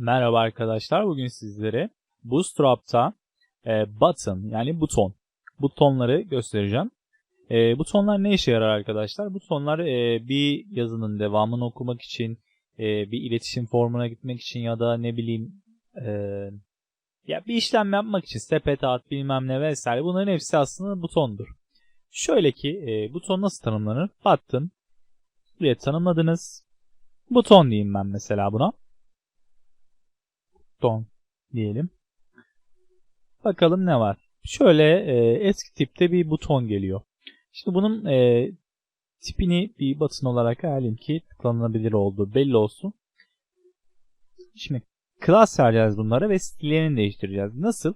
Merhaba arkadaşlar. Bugün sizlere Bootstrap'ta e, button yani buton butonları göstereceğim. E, butonlar ne işe yarar arkadaşlar? Butonlar e, bir yazının devamını okumak için, e, bir iletişim formuna gitmek için ya da ne bileyim e, ya bir işlem yapmak için sepet at bilmem ne vesaire bunların hepsi aslında butondur. Şöyle ki e, buton nasıl tanımlanır? Button buraya tanımladınız. Buton diyeyim ben mesela buna buton diyelim. Bakalım ne var. Şöyle e, eski tipte bir buton geliyor. Şimdi bunun e, tipini bir button olarak hayalim ki tıklanabilir olduğu belli olsun. Şimdi class vereceğiz bunlara ve stillerini değiştireceğiz. Nasıl?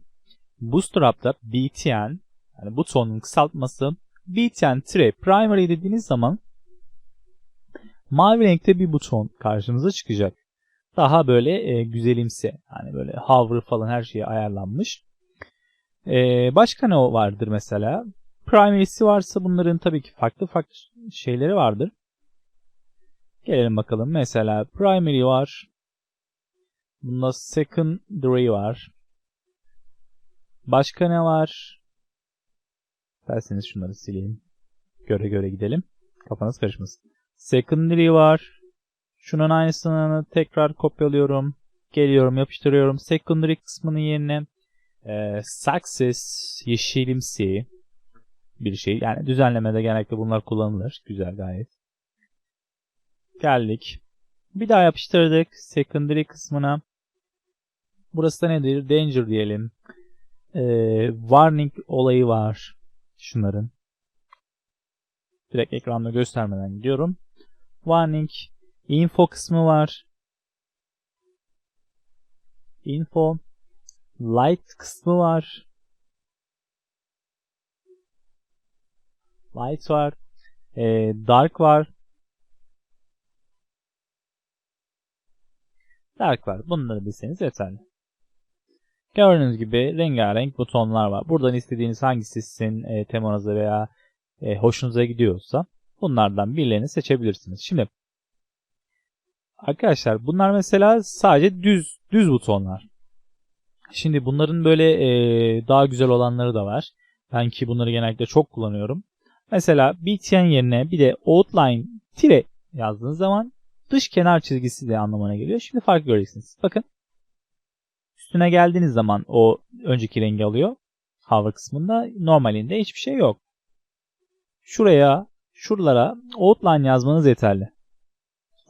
Bootstrap'ta btn yani butonun kısaltması btn primary dediğiniz zaman mavi renkte bir buton karşımıza çıkacak daha böyle e, güzelimsi. Yani böyle hover falan her şeye ayarlanmış. E, başka ne vardır mesela? Primary'si varsa bunların tabii ki farklı farklı şeyleri vardır. Gelelim bakalım. Mesela primary var. Bunda secondary var. Başka ne var? Derseniz şunları sileyim. Göre göre gidelim. Kafanız karışmasın. Secondary var. Şunun aynısını tekrar kopyalıyorum. Geliyorum yapıştırıyorum. Secondary kısmının yerine e, success yeşilimsi bir şey. Yani düzenlemede genellikle bunlar kullanılır. Güzel gayet. Geldik. Bir daha yapıştırdık secondary kısmına. Burası da nedir? Danger diyelim. Ee, warning olayı var. Şunların. Direkt ekranda göstermeden gidiyorum. Warning Info kısmı var. Info. Light kısmı var. Light var. Ee, dark var. Dark var. Bunları bilseniz yeterli. Gördüğünüz gibi rengarenk butonlar var. Buradan istediğiniz hangisi sizin e, temanıza veya e, hoşunuza gidiyorsa bunlardan birilerini seçebilirsiniz. Şimdi Arkadaşlar bunlar mesela sadece düz düz butonlar. Şimdi bunların böyle e, daha güzel olanları da var. Ben ki bunları genellikle çok kullanıyorum. Mesela BTN yerine bir de outline tire yazdığınız zaman dış kenar çizgisi de anlamına geliyor. Şimdi fark göreceksiniz. Bakın. Üstüne geldiğiniz zaman o önceki rengi alıyor. Hover kısmında normalinde hiçbir şey yok. Şuraya, şuralara outline yazmanız yeterli.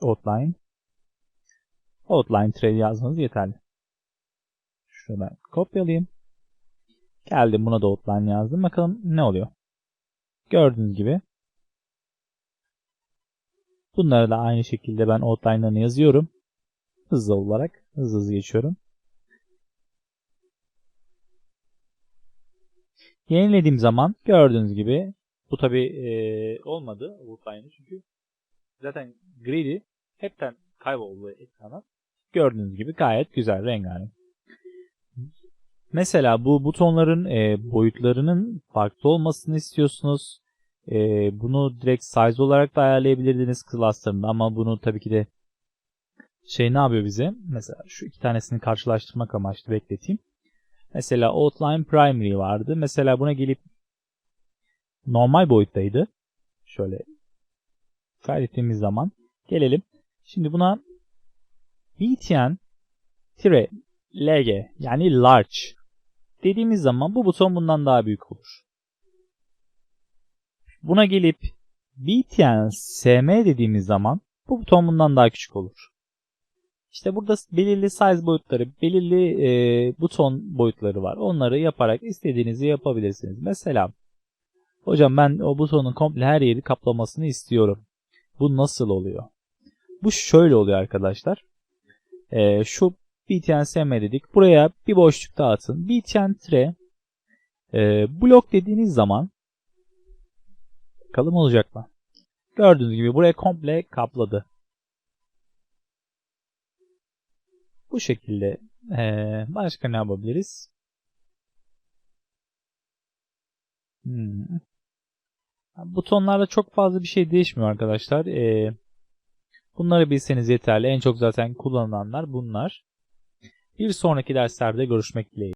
Outline outline tray yazmanız yeterli. Ben kopyalayayım. Geldim buna da outline yazdım. Bakalım ne oluyor. Gördüğünüz gibi bunları da aynı şekilde ben outline'larını yazıyorum. Hızlı olarak hızlı hızlı geçiyorum. Yenilediğim zaman gördüğünüz gibi bu tabi e, olmadı outline'ı çünkü zaten gridi hepten kayboldu ekrana. Gördüğünüz gibi gayet güzel rengarenk. Mesela bu butonların e, boyutlarının farklı olmasını istiyorsunuz. E, bunu direkt size olarak da ayarlayabilirdiniz classlarında ama bunu tabii ki de şey ne yapıyor bize? Mesela şu iki tanesini karşılaştırmak amaçlı bekleteyim. Mesela outline primary vardı. Mesela buna gelip normal boyuttaydı. Şöyle kaydettiğimiz zaman gelelim. Şimdi buna btn lg yani large dediğimiz zaman bu buton bundan daha büyük olur. Buna gelip btn sm dediğimiz zaman bu buton bundan daha küçük olur. İşte burada belirli size boyutları, belirli e, buton boyutları var. Onları yaparak istediğinizi yapabilirsiniz. Mesela hocam ben o butonun komple her yeri kaplamasını istiyorum. Bu nasıl oluyor? Bu şöyle oluyor arkadaşlar. Ee, şu btn sm dedik. Buraya bir boşluk daha atın. btn tre e, blok dediğiniz zaman bakalım olacak mı? Gördüğünüz gibi buraya komple kapladı. Bu şekilde ee, başka ne yapabiliriz? Hmm. Butonlarda çok fazla bir şey değişmiyor arkadaşlar. Ee, Bunları bilseniz yeterli. En çok zaten kullanılanlar bunlar. Bir sonraki derslerde görüşmek dileğiyle.